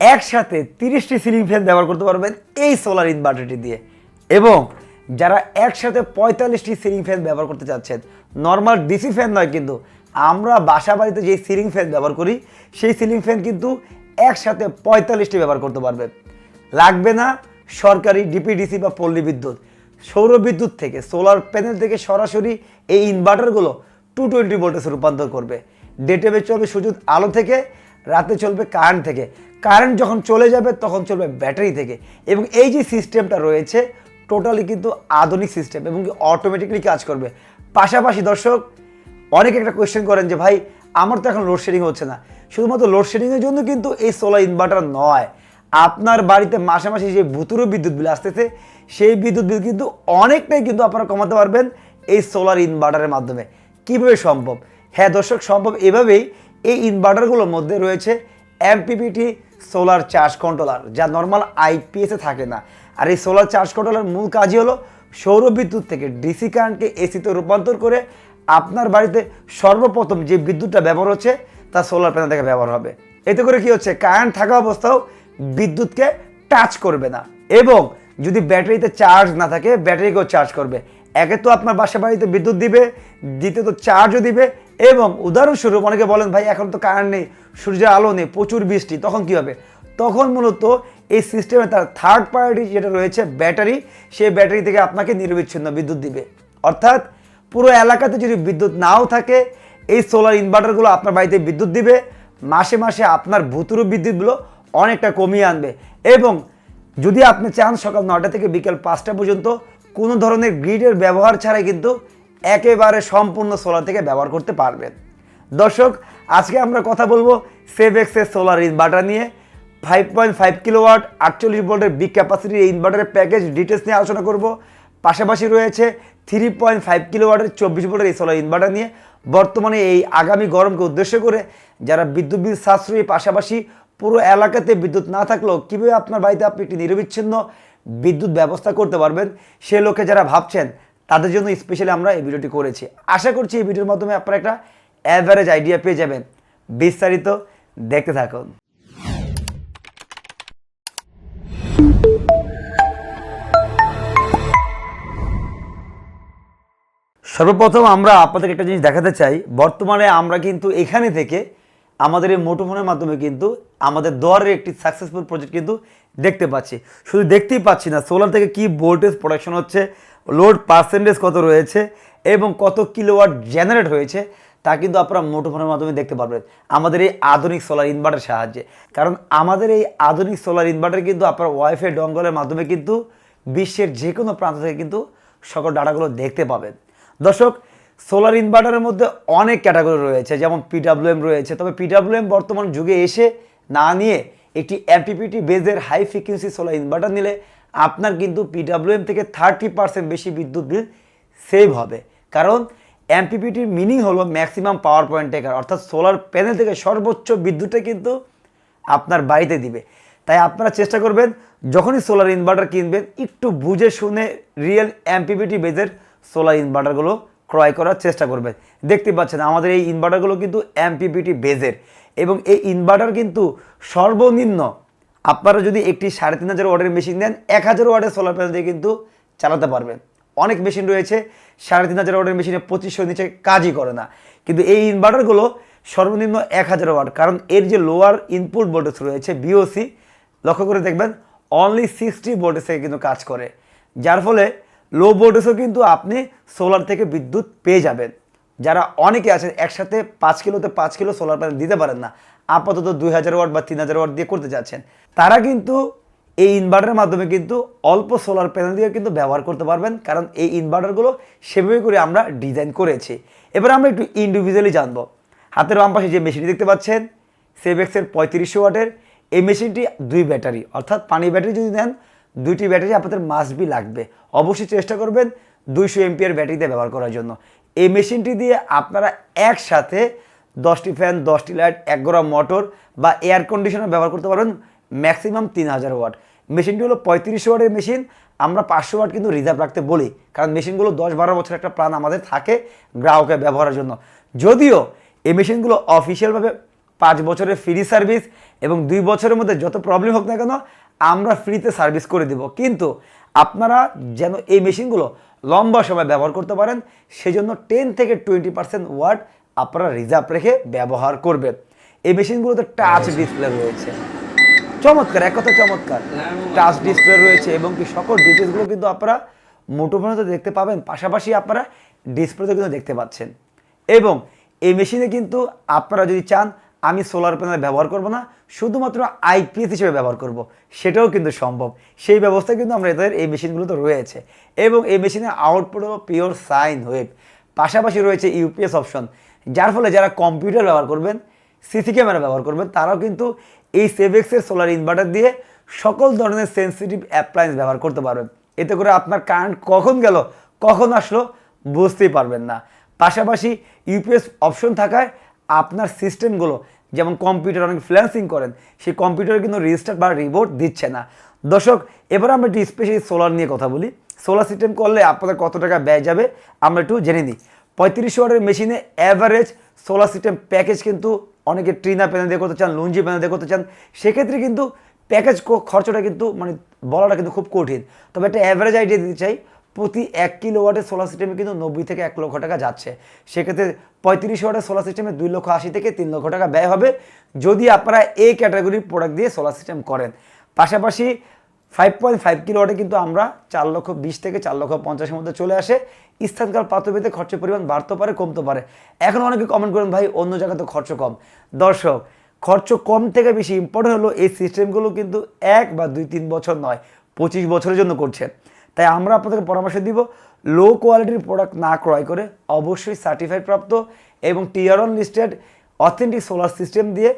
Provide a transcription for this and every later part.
একসাথে তিরিশটি ceiling fan ব্যবহার করতে পারবেন এই সোলার ইনভার্টারটি দিয়ে। এবং যারা একসাথে পঁয়তাল্লিশটি সিলিং ফ্যান ব্যবহার করতে চাচ্ছেন নর্মাল ডিসি ফ্যান নয় কিন্তু, আমরা বাসা বাড়িতে যে সিলিং ফ্যান ব্যবহার করি, সেই সিলিং ফ্যান কিন্তু একসাথে পঁয়তাল্লিশটি ব্যবহার করতে পারবেন। লাগবে না সরকারি ডিপিডিসি বা পল্লী বিদ্যুৎ। সৌর বিদ্যুৎ থেকে সোলার প্যানেল থেকে সরাসরি এই ইনভার্টারগুলো টু টোয়েন্টি ভোল্টেজে রূপান্তর করবে। ডে টাইমে চলবে সূর্য আলো থেকে, রাতে চলবে কারেন্ট থেকে। কারেন্ট যখন চলে যাবে, তখন চলবে ব্যাটারি থেকে। এবং এই যে সিস্টেমটা রয়েছে, টোটালি কিন্তু আধুনিক সিস্টেম এবং অটোমেটিক্যালি কাজ করবে। পাশাপাশি দর্শক, অনেকে একটা কোয়েশ্চেন করেন যে, ভাই, আমার তো এখন লোডশেডিং হচ্ছে না। শুধুমাত্র লোডশেডিংয়ের জন্য কিন্তু এই সোলার ইনভার্টার নয়। আপনার বাড়িতে মাসে মাসে যে ভুতুরো বিদ্যুৎ বিল আসতেছে, সেই বিদ্যুৎ বিল কিন্তু অনেকটাই কিন্তু আপনারা কমাতে পারবেন এই সোলার ইনভার্টারের মাধ্যমে। কীভাবে সম্ভব? হ্যাঁ দর্শক, সম্ভব এভাবেই এই ইনভার্টারগুলোর মধ্যে রয়েছে এমপিপিটি সোলার চার্জ কন্ট্রোলার যা নর্মাল আইপিএসে থাকে না। আর এই সোলার চার্জ কন্ট্রোলার মূল কাজই হলো সৌর বিদ্যুৎ থেকে ডিসি কারেন্টকে এসিতে রূপান্তর করে আপনার বাড়িতে সর্বপ্রথম যে বিদ্যুৎটা ব্যবহার হচ্ছে, তা সোলার প্যানেল থেকে ব্যবহার হবে। এতে করে কি হচ্ছে কারেন্ট থাকা অবস্থাও বিদ্যুৎকে টাচ করবে না। এবং যদি ব্যাটারিতে চার্জ না থাকে, ব্যাটারিকেও চার্জ করবে। একে তো আপনার বাসা বাড়িতে বিদ্যুৎ দিবে, দ্বিতীয়ত চার্জও দিবে এবং উদাহরণস্বরূপ অনেকে বলেন, ভাই, এখন তো কারেন্ট নেই, সূর্যের আলো নেই, প্রচুর বৃষ্টি। তখন কি হবে? তখন মূলত এই সিস্টেমে তার থার্ড পার্টি যেটা রয়েছে, ব্যাটারি সেই ব্যাটারি থেকে আপনাকে নিরবিচ্ছিন্ন বিদ্যুৎ দিবে। অর্থাৎ পুরো এলাকাতে যদি বিদ্যুৎ নাও থাকে, এই সোলার ইনভার্টারগুলো আপনার বাড়িতে বিদ্যুৎ দিবে। মাসে মাসে আপনার ভুতুরু বিদ্যুৎগুলো অনেকটা কমিয়ে আনবে। এবং যদি আপনি চান সকাল নটা থেকে বিকেল পাঁচটা পর্যন্ত কোনো ধরনের গ্রিডের ব্যবহার ছাড়াই কিন্তু একেবারে সম্পূর্ণ সোলার থেকে ব্যবহার করতে পারবেন। দর্শক, আজকে আমরা কথা বলব সেভেক্সের সোলার ইনভার্টার নিয়ে। ফাইভ পয়েন্ট ফাইভ কিলোওয়াট আটচল্লিশ ভোল্টের বিগ ক্যাপাসিটির ইনভার্টারের প্যাকেজ ডিটেলস নিয়ে আলোচনা করব। পাশাপাশি রয়েছে থ্রি পয়েন্ট ফাইভ কিলোওয়াটের চব্বিশ ভোল্টের এই সোলার ইনভার্টার নিয়ে। বর্তমানে এই আগামী গরমকে উদ্দেশ্য করে যারা বিদ্যুৎ বিল সাশ্রয়ী পাশাপাশি পুরো এলাকাতে বিদ্যুৎ না থাকলেও কীভাবে আপনার বাড়িতে আপনি একটি নিরবিচ্ছিন্ন বিদ্যুৎ ব্যবস্থা করতে পারবেন, সে লোকে যারা ভাবছেন তাদের জন্য স্পেশালি আমরা এই ভিডিওটি করেছি। আশা করছি এই ভিডিওর মাধ্যমে আপনারা একটা অ্যাভারেজ আইডিয়া পেয়ে যাবেন। বিস্তারিত দেখতে থাকুন। সর্বপ্রথম আমরা আপনাদের একটা জিনিস দেখাতে চাই। বর্তমানে আমরা কিন্তু এখানে থেকে আমাদের এই মোটোফোনের মাধ্যমে কিন্তু আমাদের দোয়ারের একটি সাকসেসফুল প্রজেক্ট কিন্তু দেখতে পাচ্ছি। শুধু দেখতেই পাচ্ছি না সোলার থেকে কি ভোল্টেজ প্রোডাকশন হচ্ছে লোড পার্সেন্টেজ কত রয়েছে এবং কত কিলোওয়াট জেনারেট হয়েছে, তা কিন্তু আপনারা মোটোফোনের মাধ্যমে দেখতে পারবেন। আমাদের এই আধুনিক সোলার ইনভার্টার সাহায্যে। কারণ আমাদের এই আধুনিক সোলার ইনভার্টার কিন্তু আপনার ওয়াইফাই ডঙ্গলের মাধ্যমে কিন্তু বিশ্বের যে কোনো প্রান্ত থেকে কিন্তু সকল ডাটাগুলো দেখতে পাবেন। দর্শক সোলার ইনভার্টারের মধ্যে অনেক ক্যাটাগরি রয়েছে, যেমন পিডাব্লিউএম রয়েছে। তবে পিডাব্লিউএম বর্তমান যুগে এসে না নিয়ে একটি এমপিপিটি বেজের হাই ফ্রিকুয়েন্সি সোলার ইনভার্টার নিলে আপনার কিন্তু পিডাব্লিউএম থেকে থার্টি পার্সেন্ট বেশি বিদ্যুৎ বিল সেভ হবে। কারণ এমপিপিটির মিনিং হলো ম্যাক্সিমাম পাওয়ার পয়েন্ট টেকার অর্থাৎ সোলার প্যানেল থেকে সর্বোচ্চ বিদ্যুৎটা কিন্তু আপনার বাড়িতে দিবে। তাই আপনারা চেষ্টা করবেন, যখনই সোলার ইনভার্টার কিনবেন, একটু বুঝে শুনে রিয়েল এমপিপিটি বেজের সোলার ইনভার্টারগুলো ক্রয় করার চেষ্টা করবেন। দেখতে পাচ্ছেন, আমাদের এই ইনভার্টারগুলো কিন্তু এমপিপিটি বেজের এবং এই ইনভার্টার কিন্তু সর্বনিম্ন আপনারা যদি একটি সাড়ে তিন হাজার ওয়াটের মেশিন দেন এক হাজার ওয়াটের সোলার প্যানেল দিয়ে কিন্তু চালাতে পারবেন। অনেক মেশিন রয়েছে, সাড়ে তিন হাজার ওয়াটের মেশিনে পঁচিশশো নিচে কাজই করে না। কিন্তু এই ইনভার্টারগুলো সর্বনিম্ন এক হাজার ওয়াট, কারণ এর যে লোয়ার ইনপুট ভোল্টেজ রয়েছে বিওসি লক্ষ্য করে দেখবেন অনলি সিক্সটি ভোল্টেজ থেকে কিন্তু কাজ করে। যার ফলে লো ভোল্টেজও কিন্তু আপনি সোলার থেকে বিদ্যুৎ পেয়ে যাবেন। যারা অনেকে আছেন একসাথে পাঁচ কিলোতে পাঁচ কিলো সোলার প্যানেল দিতে পারেন না, আপাতত দুই হাজার ওয়াট বা তিন হাজার ওয়াট দিয়ে করতে যাচ্ছেন। তারা কিন্তু এই ইনভার্টারের মাধ্যমে কিন্তু অল্প সোলার প্যানেল দিয়ে কিন্তু ব্যবহার করতে পারবেন, কারণ এই ইনভার্টারগুলো সেভাবে করে আমরা ডিজাইন করেছি। এবার আমরা একটু ইন্ডিভিজুয়ালি জানব। হাতের বাম পাশে যে মেশিনটি দেখতে পাচ্ছেন সেভেক্সের পঁয়ত্রিশশো ওয়াটের। এই মেশিনটি দুই ব্যাটারি, অর্থাৎ পানি ব্যাটারি যদি নেন, দুইটি ব্যাটারি আপনাদের মাস্ট বি লাগবে। অবশ্যই চেষ্টা করবেন দুইশো এমপিআর ব্যাটারিতে ব্যবহার করার জন্য। এই মেশিনটি দিয়ে আপনারা একসাথে দশটি ফ্যান, দশটি লাইট, এক গোড়া মোটর বা এয়ার কন্ডিশনার ব্যবহার করতে পারবেন ম্যাক্সিমাম তিন হাজার ওয়াট। মেশিনটি হলো পঁয়ত্রিশ ওয়াটের মেশিন। আমরা পাঁচশো ওয়াট কিন্তু রিজার্ভ রাখতে বলি, কারণ মেশিনগুলো দশ বারো বছর একটা প্রাণ আমাদের থাকে গ্রাহকের ব্যবহারের জন্য। যদিও এই মেশিনগুলো অফিসিয়ালভাবে পাঁচ বছরের ফ্রি সার্ভিস এবং দুই বছরের মধ্যে যত প্রবলেম হোক না কেন, আমরা ফ্রিতে সার্ভিস করে দিব। কিন্তু আপনারা যেন এই মেশিনগুলো লম্বা সময় ব্যবহার করতে পারেন সেজন্য টেন থেকে টোয়েন্টি পার্সেন্ট ওয়ার্ড আপনারা রিজার্ভ রেখে ব্যবহার করবেন। এই মেশিনগুলোতে টাচ ডিসপ্লে রয়েছে। চমৎকার এক কথা চমৎকার। টাচ ডিসপ্লে রয়েছে এবং কি সকল ডিটেলসগুলো কিন্তু আপনারা মুঠোফোনে দেখতে পাবেন পাশাপাশি আপনারা ডিসপ্লেতে কিন্তু দেখতে পাচ্ছেন। এবং এই মেশিনে কিন্তু আপনারা যদি চান আমি সোলার প্যানেল ব্যবহার করব না, শুধুমাত্র আইপিএস হিসেবে ব্যবহার করব। সেটাও কিন্তু সম্ভব। সেই ব্যবস্থা কিন্তু আমরা এদের এই মেশিনগুলোতে রয়েছে। এবং এই মেশিনে আউটপুট পিওর সাইন ওয়েভ পাশাপাশি রয়েছে ইউপিএস অপশন যার ফলে যারা কম্পিউটার ব্যবহার করবেন সিসি ক্যামেরা ব্যবহার করবেন, তারাও কিন্তু এই সেভেক্সের সোলার ইনভার্টার দিয়ে সকল ধরনের সেন্সিটিভ অ্যাপ্লায়েন্স ব্যবহার করতে পারবেন। এতে করে আপনার কারেন্ট কখন গেল, কখন আসলো, বুঝতেই পারবেন না। পাশাপাশি ইউপিএস অপশন থাকায় আপনার সিস্টেমগুলো, যেমন কম্পিউটার অনেক ফ্রিল্যান্সিং করেন, সেই কম্পিউটারে কিন্তু রেজিস্টার বা রিবোর্ট দিচ্ছে না। দর্শক, এবার আমরা একটু স্পেশালি সোলার নিয়ে কথা বলি। সোলার সিস্টেম করলে আপনাদের কত টাকা ব্যয় যাবে, আমরা একটু জেনে নিই। পঁয়ত্রিশ ওয়াটের মেশিনে অ্যাভারেজ সোলার সিস্টেম প্যাকেজ কিন্তু অনেকে ট্রিনা প্যানেল দিয়ে করতে চান, লুঞ্জি প্যানেল দিয়ে করতে চান, সেক্ষেত্রে কিন্তু প্যাকেজ খরচটা কিন্তু মানে বলাটা কিন্তু খুব কঠিন। তবে একটা অ্যাভারেজ আইডিয়া দিতে চাই প্রতি এক কিলো ওয়াটের সোলার সিস্টেমে কিন্তু নব্বই থেকে এক লক্ষ টাকা যাচ্ছে। সেক্ষেত্রে পঁয়ত্রিশ ওয়াটের সোলার সিস্টেমে দুই লক্ষ আশি থেকে তিন লক্ষ টাকা ব্যয় হবে, যদি আপনারা এই ক্যাটাগরির প্রোডাক্ট দিয়ে সোলার সিস্টেম করেন। পাশাপাশি ফাইভ পয়েন্ট ফাইভ কিলো ওয়াটে কিন্তু আমরা চার লক্ষ বিশ থেকে চার লক্ষ পঞ্চাশের মধ্যে চলে আসে। স্থানকাল পাত্রভেদে খরচের পরিমাণ বাড়তে পারে, কমতে পারে। এখন অনেকে কমেন্ট করেন, ভাই, অন্য জায়গাতে খরচ কম। দর্শক, খরচ কম থেকে বেশি ইম্পর্টেন্ট হলো এই সিস্টেমগুলো কিন্তু এক বা দুই, তিন বছর নয়, পঁচিশ বছরের জন্য করছে। তাই আমরা আপনাদেরকে পরামর্শ দিব লো কোয়ালিটির প্রোডাক্ট না ক্রয় করে অবশ্যই সার্টিফাইড প্রাপ্ত এবং tier one listed authentic solar system দিয়ে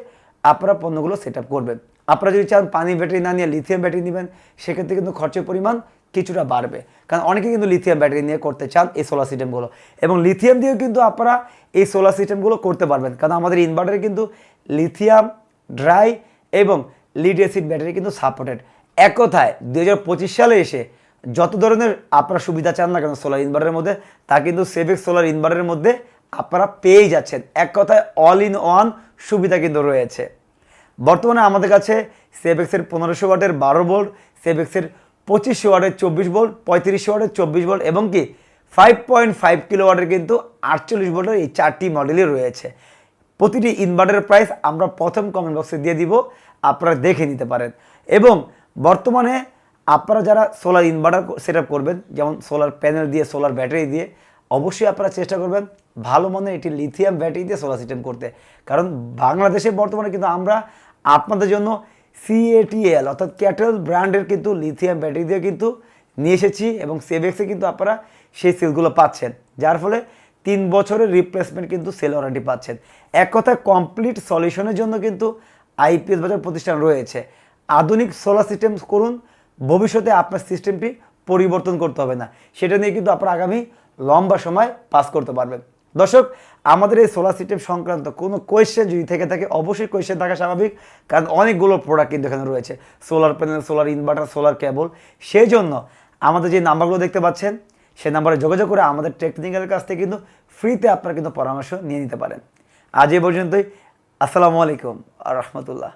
আপনারা পণ্যগুলো সেট আপ করবেন। আপনারা যদি চান পানি ব্যাটারি না নিয়ে লিথিয়াম ব্যাটারি নেবেন, সেক্ষেত্রে কিন্তু খরচের পরিমাণ কিছুটা বাড়বে। কারণ অনেকে কিন্তু লিথিয়াম ব্যাটারি নিয়ে করতে চান এই সোলার সিস্টেমগুলো এবং লিথিয়াম দিয়েও কিন্তু আপনারা এই সোলার সিস্টেমগুলো করতে পারবেন। কারণ আমাদের ইনভার্টারে কিন্তু লিথিয়াম ড্রাই এবং লিড অ্যাসিড ব্যাটারি কিন্তু সাপোর্টেড এক কথায় দু হাজার পঁচিশ সালে এসে যত ধরনের আপনারা সুবিধা চান না কেন সোলার ইনভার্টারের মধ্যে, তা কিন্তু সেভেক্স সোলার ইনভার্টারের মধ্যে আপনারা পেয়েই যাচ্ছেন। এক কথায় অল ইন ওয়ান সুবিধা কিন্তু রয়েছে। বর্তমানে আমাদের কাছে সেভেক্সের পনেরোশো ওয়াটের বারো ভোল্ট সেভেক্সের পঁচিশশো ওয়াটের চব্বিশ ভোল্ট পঁয়ত্রিশশো ওয়াটের চব্বিশ ভোল্ট এবং কি ফাইভ পয়েন্ট ফাইভ কিলো ওয়াটের কিন্তু আটচল্লিশ ভোল্টের এই চারটি মডেলই রয়েছে। প্রতিটি ইনভার্টারের প্রাইস আমরা প্রথম কমেন্ট বক্সে দিয়ে দিব, আপনারা দেখে নিতে পারেন। এবং বর্তমানে আপনারা যারা সোলার ইনভার্টার সেট করবেন, যেমন সোলার প্যানেল দিয়ে সোলার ব্যাটারি দিয়ে, অবশ্যই আপনারা চেষ্টা করবেন ভালো মানের একটি লিথিয়াম ব্যাটারি দিয়ে সোলার সিস্টেম করতে। কারণ বাংলাদেশে বর্তমানে কিন্তু আমরা আপনাদের জন্য সিএটিএল অর্থাৎ ক্যাটেল ব্র্যান্ডের কিন্তু লিথিয়াম ব্যাটারি দিয়ে কিন্তু নিয়ে এসেছি এবং সেভেক্সে কিন্তু আপনারা সেই সেলগুলো পাচ্ছেন। যার ফলে তিন বছরের রিপ্লেসমেন্ট কিন্তু সেল ওয়ারেন্টি পাচ্ছেন। এক কথায় কমপ্লিট সলিউশনের জন্য কিন্তু আইপিএস বাজার প্রতিষ্ঠান রয়েছে। আধুনিক সোলার সিস্টেম করুন ভবিষ্যতে আপনার সিস্টেমটি পরিবর্তন করতে হবে না। সেটা নিয়ে কিন্তু আপনার আগামী লম্বা সময় পাস করতে পারবেন। দর্শক, আমাদের এই সোলার সিস্টেম সংক্রান্ত কোনো কোয়েশ্চেন যদি থেকে থাকে, অবশ্যই কোয়েশ্চেন থাকা স্বাভাবিক, কারণ অনেকগুলো প্রোডাক্ট কিন্তু এখানে রয়েছে। Solar panel solar inverter solar cable সেই জন্য আমাদের যে নাম্বারগুলো দেখতে পাচ্ছেন সে নাম্বারে যোগাযোগ করে আমাদের টেকনিক্যাল কাছ থেকে কিন্তু ফ্রিতে আপনারা কিন্তু পরামর্শ নিয়ে নিতে পারেন। আজ এই পর্যন্তই। আসসালামু আলাইকুম আর রহমতুল্লাহ।